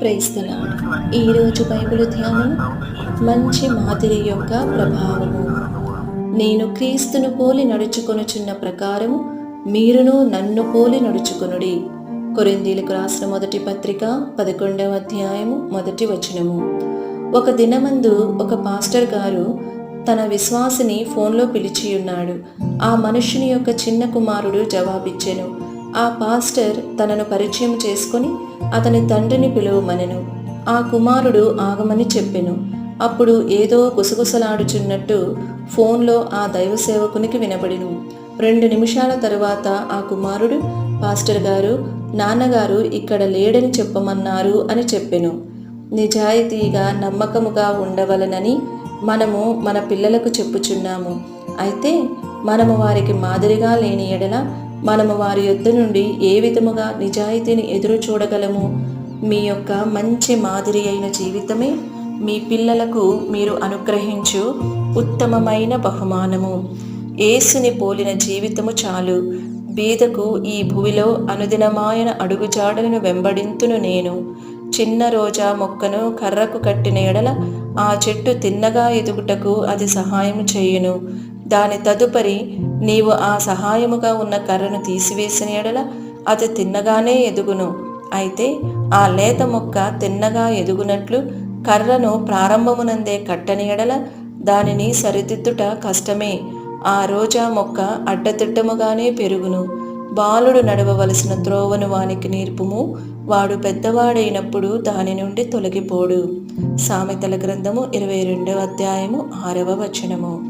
Praise the Lord ఈరోజు Bible ధ్యానం మంచి మాదిరి యొక్క ప్రభావము. నేను క్రీస్తును పోలి నడుచుకొనుచున్న ప్రకారము మీరును నన్ను పోలి నడుచుకొనుడి. కొరిందీలకు రాసిన మొదటి పత్రిక పదకొండవ అధ్యాయము మొదటి వచనము. ఒక దినమందు ఒక పాస్టర్ గారు తన విశ్వాసిని ఫోన్లో పిలిచి ఉన్నాడు ఆ మనుషుని యొక్క చిన్న కుమారుడు జవాబిచ్చెను. ఆ పాస్టర్ తనను పరిచయం చేసుకొని అతని తండ్రిని పిలువమనెను. ఆ కుమారుడు ఆగమని చెప్పెను. అప్పుడు ఏదో గుసగుసలాడుచున్నట్టు ఫోన్లో ఆ దైవ సేవకునికి వినబడిను. రెండు నిమిషాల తరువాత ఆ కుమారుడు పాస్టర్ గారు నాన్నగారు ఇక్కడ లేడని చెప్పమన్నారు అని చెప్పెను. నిజాయితీగా నమ్మకముగా ఉండవలనని మనము మన పిల్లలకు చెప్పుచున్నాము. అయితే మనము వారికి మాదిరిగా లేని ఎడల మనము వారి యొద్ద నుండి ఏ విధముగా నిజాయితీని ఎదురు చూడగలము? మీ యొక్క మంచి మాదిరి అయిన జీవితమే మీ పిల్లలకు మీరు అనుగ్రహించు ఉత్తమమైన బహుమానము. ఏసుని పోలిన జీవితము చాలు. బీదకు ఈ భూమిలో అనుదినమాయన అడుగుజాడలను వెంబడింతును నేను. చిన్న రోజా మొక్కను కర్రకు కట్టిన ఎడల ఆ చెట్టు తిన్నగా ఎదుగుటకు అది సహాయం చేయును. దాని తదుపరి నీవు ఆ సహాయముగా ఉన్న కర్రను తీసివేసిన ఎడల అది తిన్నగానే ఎదుగును. అయితే ఆ లేత మొక్క తిన్నగా ఎదుగునట్లు కర్రను ప్రారంభమునందే కట్టని ఎడల దానిని సరిదిద్దుట కష్టమే. ఆ రోజా మొక్క అడ్డతిట్టముగానే పెరుగును. బాలుడు నడవవలసిన త్రోవను వానికి నేర్పుము. వాడు పెద్దవాడైనప్పుడు దాని నుండి తొలగిపోడు. సామెతల గ్రంథము ఇరవై రెండవ అధ్యాయము ఆరవ వచనము.